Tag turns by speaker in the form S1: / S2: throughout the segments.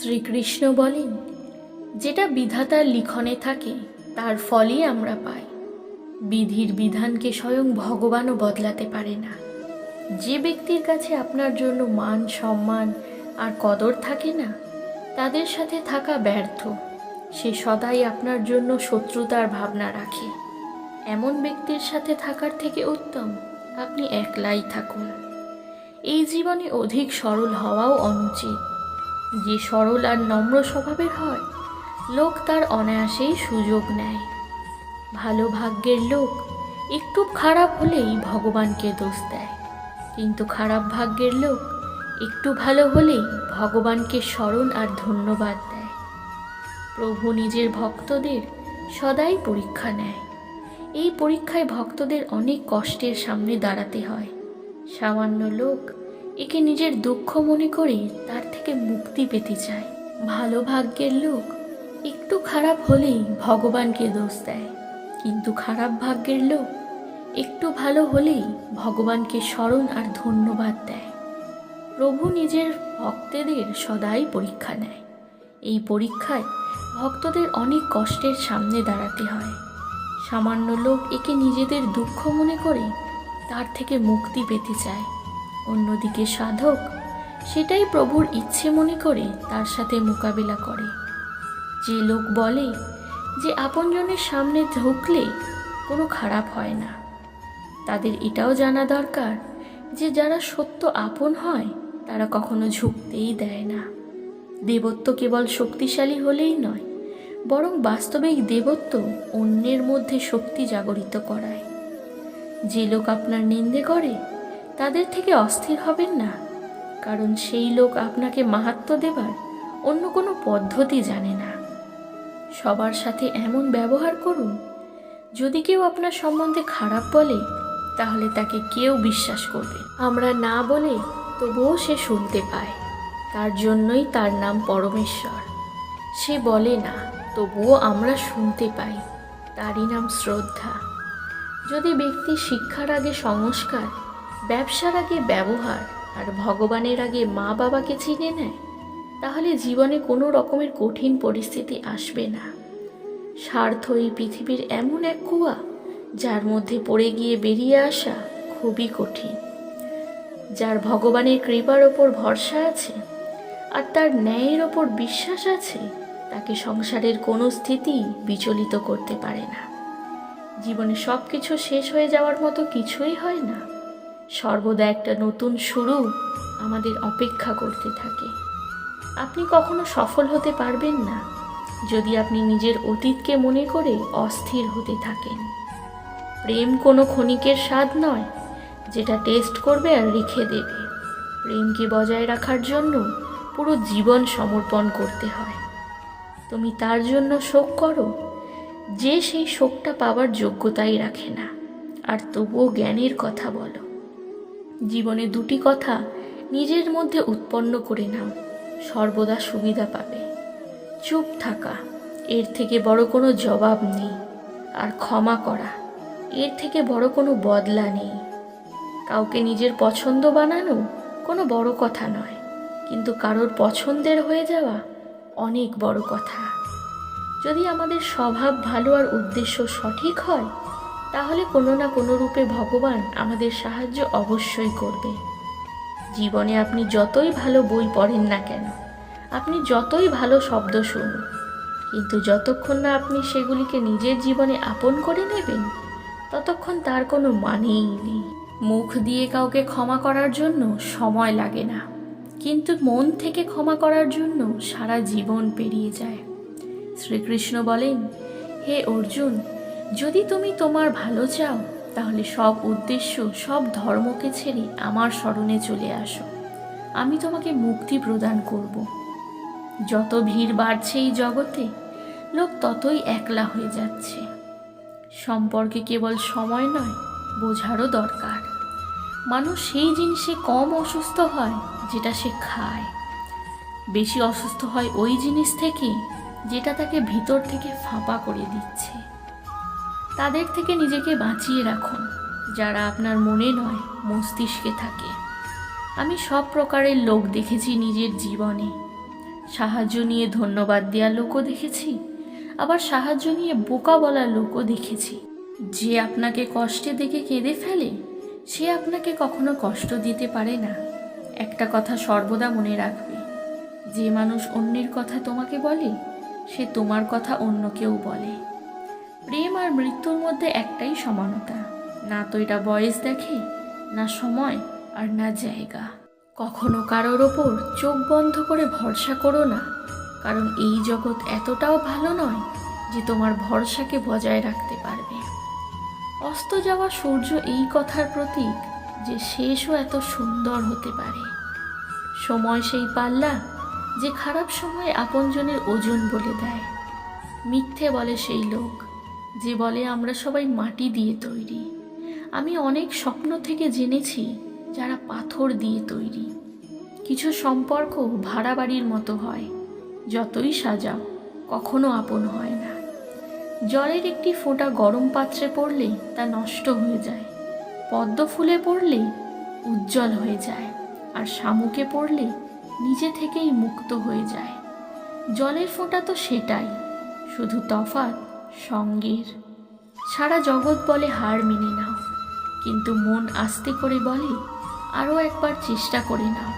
S1: শ্রীকৃষ্ণ বলেন, যেটা বিধাতার লিখনে থাকে, তার ফলই আমরা পাই। বিধির বিধানকে স্বয়ং ভগবানও বদলাতে পারে না। যে ব্যক্তির কাছে আপনার জন্য মান, সম্মান আর কদর থাকে না, তাদের সাথে থাকা ব্যর্থ। সে সদাই আপনার জন্য শত্রুতার ভাবনা রাখে। এমন ব্যক্তির সাথে থাকার থেকে উত্তম, আপনি একলাই থাকুন। এই জীবনে অধিক সরল হওয়াও অনুচিত। যে সরল আর নম্র স্বভাবের হয়, লোক তার অনায়াসেই সুযোগ নেয়। ভালো ভাগ্যের লোক একটু খারাপ হলেই ভগবানকে দোষ দেয়। কিন্তু খারাপ ভাগ্যের লোক একটু ভালো হলেই ভগবানকে স্মরণ আর ধন্যবাদ দেয়। প্রভু নিজের ভক্তদের সদাই পরীক্ষা নেয়। এই পরীক্ষায় ভক্তদের অনেক কষ্টের সামনে দাঁড়াতে হয়। সামান্য লোক একে নিজের দুঃখ মনে করে তার থেকে মুক্তি পেতে চায়। ভালো ভাগ্যের লোক একটু খারাপ হলেই ভগবানকে দোষ দেয়। কিন্তু খারাপ ভাগ্যের লোক একটু ভালো হলেই ভগবানকে স্মরণ আর ধন্যবাদ দেয়। প্রভু নিজের ভক্তদের সদাই পরীক্ষা নেয়। এই পরীক্ষায় ভক্তদের অনেক কষ্টের সামনে দাঁড়াতে হয়। সামান্য লোক একে নিজেদের দুঃখ মনে করে তার থেকে মুক্তি পেতে চায়। অন্যদিকে সাধক সেটাই প্রভুর ইচ্ছে মনে করে তার সাথে মোকাবিলা করে। যে লোক বলে যে আপনজনের সামনে ঢুকলে কোনো খারাপ হয় না। তাদের এটাও জানা দরকার যে যারা সত্য আপন হয়, তারা কখনো ঝুঁকতেই দেয় না। দেবত্ব কেবল শক্তিশালী হলেই নয়, বরং বাস্তবিক দেবত্ব অন্যের মধ্যে শক্তি জাগরিত করায়। যে লোক আপনার নিন্দে করে, তাদের থেকে অস্থির হবেন না। কারণ সেই লোক আপনাকে মাহাত্ম দেবার অন্য কোনো পদ্ধতি জানে না। সবার সাথে এমন ব্যবহার করুন, যদি কেউ আপনার সম্বন্ধে খারাপ বলে, তাহলে তাকে কেউ বিশ্বাস করবে। আমরা না বলে তবুও সে শুনতে পায়। তার জন্যই তার নাম পরমেশ্বর। সে বলে না, তবুও আমরা শুনতে পাই। তারই নাম শ্রদ্ধা। যদি ব্যক্তি শিক্ষার আগে সংস্কার, ব্যবসার আগে ব্যবহার আর ভগবানের আগে মা বাবাকে চিনে নেয়, তাহলে জীবনে কোনো রকমের কঠিন পরিস্থিতি আসবে না। স্বার্থ এই পৃথিবীর এমন এক কুয়া, যার মধ্যে পড়ে গিয়ে বেরিয়ে আসা খুবই কঠিন। যার ভগবানের কৃপার ওপর ভরসা আছে, আর তার ন্যায়ের ওপর বিশ্বাস আছে, তাকে সংসারের কোনো স্থিতি বিচলিত করতে পারে না। জীবনে সব কিছু শেষ হয়ে যাওয়ার মতো কিছুই হয় না। সর্বদা একটা নতুন শুরু আমাদের অপেক্ষা করতে থাকে। আপনি কখনো সফল হতে পারবেন না, যদি আপনি নিজের অতীতকে মনে করে অস্থির হতে থাকেন। প্রেম কোনো ক্ষণিকের স্বাদ নয়, যেটা টেস্ট করবে আর রেখে দেবে। প্রেমকে বজায় রাখার জন্য পুরো জীবন সমর্পণ করতে হয়। তুমি তার জন্য শোক করো, যে সেই শোকটা পাওয়ার যোগ্যতাই রাখে না। আর তবুও জ্ঞানের কথা বলো। জীবনে দুটি কথা নিজের মধ্যে উৎপন্ন করে নাও। সর্বদা সুবিধা পাবে। চুপ থাকা, এর থেকে বড় কোনো জবাব নেই। আর ক্ষমা করা, এর থেকে বড় কোনো বদলা নেই। কাউকে নিজের পছন্দ বানানো কোনো বড় কথা নয়। কিন্তু কারোর পছন্দের হয়ে যাওয়া অনেক বড় কথা। যদি আমাদের স্বভাব ভালো আর উদ্দেশ্য সঠিক হয় তাহলে কোনো না কোনো রূপে ভগবান আমাদের সাহায্য অবশ্যই করবে। জীবনে আপনি যতই ভালো বই পড়েন না কেন, আপনি যতই ভালো শব্দ শুনুন, কিন্তু যতক্ষণ না আপনি সেগুলিকে নিজের জীবনে আপন করে নেবেন, ততক্ষণ তার কোনো মানেই নেই। মুখ দিয়ে কাউকে ক্ষমা করার জন্য সময় লাগে না, কিন্তু মন থেকে ক্ষমা করার জন্য সারা জীবন পেরিয়ে যায়। শ্রীকৃষ্ণ বলেন, হে অর্জুন যদি তুমি তোমার ভালো চাও, তাহলে সব উদ্দেশ্য, সব ধর্মকে ছেড়ে আমার স্মরণে চলে আসো। আমি তোমাকে মুক্তি প্রদান করব। যত ভিড় বাড়ছে এই জগতে, লোক ততই একলা হয়ে যাচ্ছে। সম্পর্কে কেবল সময় নয়, বোঝারও দরকার। মানুষ সেই জিনিসে কম অসুস্থ হয়, যেটা সে খায়। বেশি অসুস্থ হয় ওই জিনিস থেকে, যেটা তাকে ভিতর থেকে ফাঁপা করে দিচ্ছে। তাদের থেকে নিজেকে বাঁচিয়ে রাখুন, যারা আপনার মনে নয়, মস্তিষ্কে থাকে। আমি সব প্রকারের লোক দেখেছি নিজের জীবনে। সাহায্য নিয়ে ধন্যবাদ দেওয়ার লোকও দেখেছি, আবার সাহায্য নিয়ে বোকা বলার লোকও দেখেছি। যে আপনাকে কষ্টে দেখে কেঁদে ফেলে, সে আপনাকে কখনো কষ্ট দিতে পারে না। একটা কথা সর্বদা মনে রাখবে, যে মানুষ অন্যের কথা তোমাকে বলে, সে তোমার কথা অন্য কেউ বলে। প্রেম আর মৃত্যুর মধ্যে একটাই সমানতা। না তো এটা বয়স দেখে, না সময়, আর না জায়গা। কখনো কারোর ওপর চোখ বন্ধ করে ভরসা করো না, কারণ এই জগৎ এতটাও ভালো নয় যে তোমার ভরসাকে বজায় রাখতে পারবে। অস্ত যাওয়া সূর্য এই কথার প্রতীক যে শেষও এত সুন্দর হতে পারে। সময় সেই পাল্লা যে খারাপ সময়ে আপনজনের ওজন বলে দেয়। মিথ্যে বলে সেই লোক যে বলে আমরা সবাই মাটি দিয়ে তৈরি। আমি অনেক স্বপ্ন থেকে জেনেছি যারা পাথর দিয়ে তৈরি। কিছু সম্পর্ক ভাড়া বাড়ির মতো হয়, যতই সাজাও, কখনো আপন হয় না। জলের একটি ফোঁটা গরম পাত্রে পড়লে তা নষ্ট হয়ে যায়, পদ্ম ফুলে পড়লে উজ্জ্বল হয়ে যায়, আর শামুকে পড়লে নিজে থেকেই মুক্ত হয়ে যায়। জলের ফোঁটা তো সেটাই, শুধু তফাৎ সঙ্গের। সারা জগৎ বলে হার মেনে নাও, কিন্তু মন আস্তে করে বলে আরও একবার চেষ্টা করে নাও,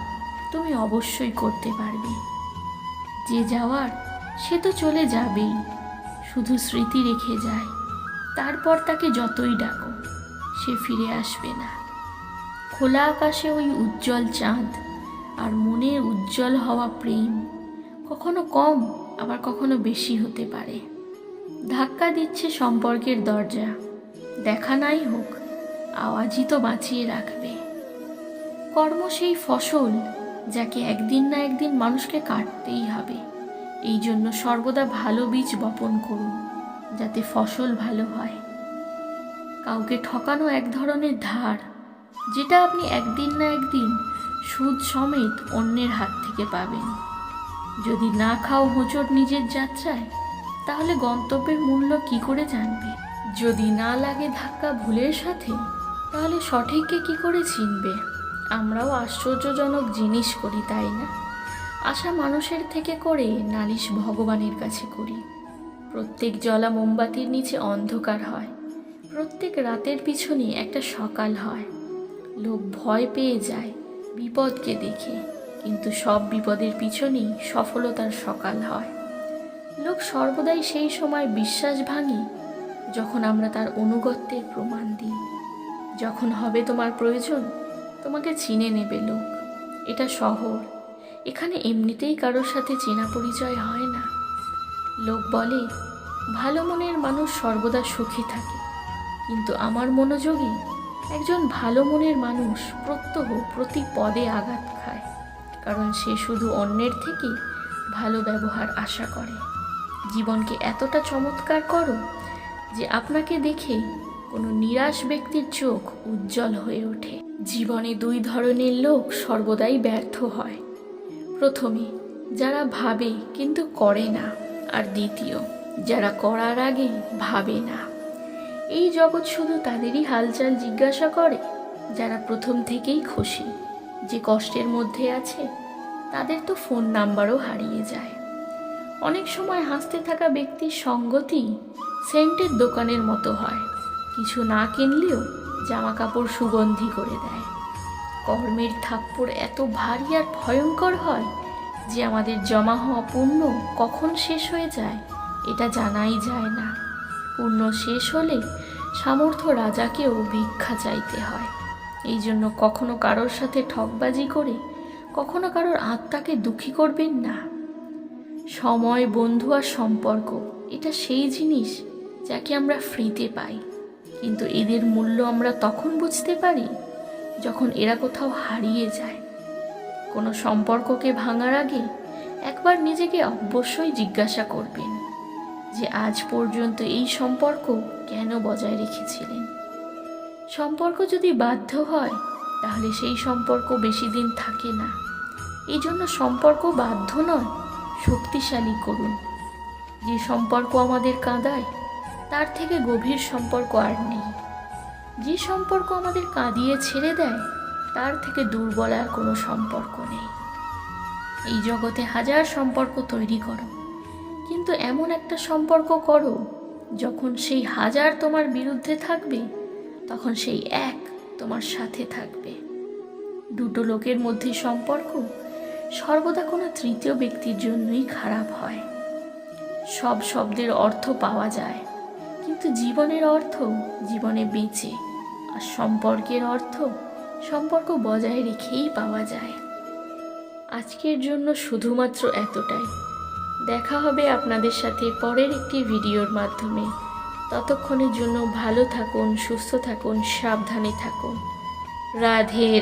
S1: তুমি অবশ্যই করতে পারবে। যে যাওয়ার, সে তো চলে যাবেই, শুধু স্মৃতি রেখে যায়, তারপর তাকে যতই ডাকো, সে ফিরে আসবে না। খোলা আকাশে ওই উজ্জ্বল চাঁদ আর মনের উজ্জ্বল হওয়া প্রেম কখনো কম, আবার কখনো বেশি হতে পারে। ধাক্কা দিচ্ছে সম্পর্কের দরজা। দেখা নাই হোক, আওয়াজই তো বাঁচিয়ে রাখবে। কর্ম সেই ফসল যাকে একদিন না একদিন মানুষকে কাটতেই হবে। এই জন্য সর্বদা ভালো বীজ বপন করুন, যাতে ফসল ভালো হয়। কাউকে ঠকানো এক ধরনের ধার, যেটা আপনি একদিন না একদিন সুদ সমেত অন্যের হাত থেকে পাবেন। যদি না খাও হোঁচট নিজের যাত্রায় তাহলে গন্তব্যের মূল্য কি করে জানবে? যদি না লাগে ধাক্কা ভুলের সাথে, তাহলে সঠিককে কি করে চিনবে? আমরাও আশ্চর্যজনক জিনিস করি, তাই না? আশা মানুষের থেকে করে নালিশ ভগবানের কাছে করি। প্রত্যেক জলা মোমবাতির নিচে অন্ধকার হয়। প্রত্যেক রাতের পিছনে একটা সকাল হয়। লোক ভয় পেয়ে যায়, বিপদকে দেখে। কিন্তু সব বিপদের পিছনেই সফলতার সকাল হয়। লোক সর্বদাই সেই সময় বিশ্বাস ভাঙি, যখন আমরা তার অনুগত্যের প্রমাণ দিই। যখন হবে তোমার প্রয়োজন, তোমাকে চিনে নেবে লোক। এটা শহর। এখানে এমনিতেই কারোর সাথে চেনা পরিচয় হয় না। লোক বলে, ভালো মনের মানুষ সর্বদা সুখী থাকে। কিন্তু আমার মনোযোগে একজন ভালো মনের মানুষ প্রত্যহ প্রতি পদে আঘাত খায়। কারণ সে শুধু অন্যের থেকে ভালো ব্যবহার আশা করে। জীবনকে এতটা চমৎকার করো যে আপনাকে দেখে কোনো নিরাশ ব্যক্তির চোখ উজ্জ্বল হয়ে ওঠে। জীবনে দুই ধরনের লোক সর্বদাই ব্যর্থ হয়। প্রথমে, যারা ভাবে কিন্তু করে না, আর দ্বিতীয়, যারা করার আগে ভাবে না। এই জগৎ শুধু তাদেরই হালচাল জিজ্ঞাসা করে, যারা প্রথম থেকেই খুশি। যে কষ্টের মধ্যে আছে, তাদের তো ফোন নাম্বারও হারিয়ে যায়। অনেক সময় হাসতে থাকা ব্যক্তির সঙ্গতি সেন্টের দোকানের মতো হয়। কিছু না কিনলেও জামা কাপড় সুগন্ধি করে দেয়। কর্মের থাপ্পড় এত ভারী আর ভয়ঙ্কর হয় যে আমাদের জমা হওয়া পুণ্য কখন শেষ হয়ে যায়, এটা জানাই যায় না। পূর্ণ শেষ হলে সামর্থ্য রাজাকেও ভিক্ষা চাইতে হয়। এই জন্য কখনো কারোর সাথে ঠকবাজি করে, কখনো কারোর আত্মাকে দুঃখী করবেন না। সময়, বন্ধু আর সম্পর্ক, এটা সেই জিনিস যাকে আমরা ফ্রিতে পাই। কিন্তু এদের মূল্য আমরা তখন বুঝতে পারি যখন এরা কোথাও হারিয়ে যায়। কোনো সম্পর্ককে ভাঙার আগে একবার নিজেকে অবশ্যই জিজ্ঞাসা করবেন যে আজ পর্যন্ত এই সম্পর্ক কেন বজায় রেখেছিলেন? সম্পর্ক যদি বাধ্য হয়, তাহলে সেই সম্পর্ক বেশি দিন থাকে না। এই জন্য সম্পর্ক বাধ্য নয় শক্তিশালী করুন। যে সম্পর্ক আমাদের কাঁদায়, তার থেকে গভীর সম্পর্ক আর নেই। যে সম্পর্ক আমাদের কাঁদিয়ে ছেড়ে দেয়, তার থেকে দুর্বল আর কোনো সম্পর্ক নেই। এই জগতে হাজার সম্পর্ক তৈরি করো, কিন্তু এমন একটা সম্পর্ক করো, যখন সেই হাজার তোমার বিরুদ্ধে থাকবে, তখন সেই এক তোমার সাথে থাকবে। দুটো লোকের মধ্যে সম্পর্ক সর্বদা কোনো তৃতীয় ব্যক্তির জন্যই খারাপ হয়। সব শব্দের অর্থ পাওয়া যায়, কিন্তু জীবনের অর্থ জীবনে বেঁচে, আর সম্পর্কের অর্থ সম্পর্ক বজায় রেখেই পাওয়া যায়। আজকের জন্য শুধুমাত্র এতটাই। দেখা হবে আপনাদের সাথে পরের একটি ভিডিওর মাধ্যমে। ততক্ষণের জন্য ভালো থাকুন, সুস্থ থাকুন, সাবধানে থাকুন। রাধে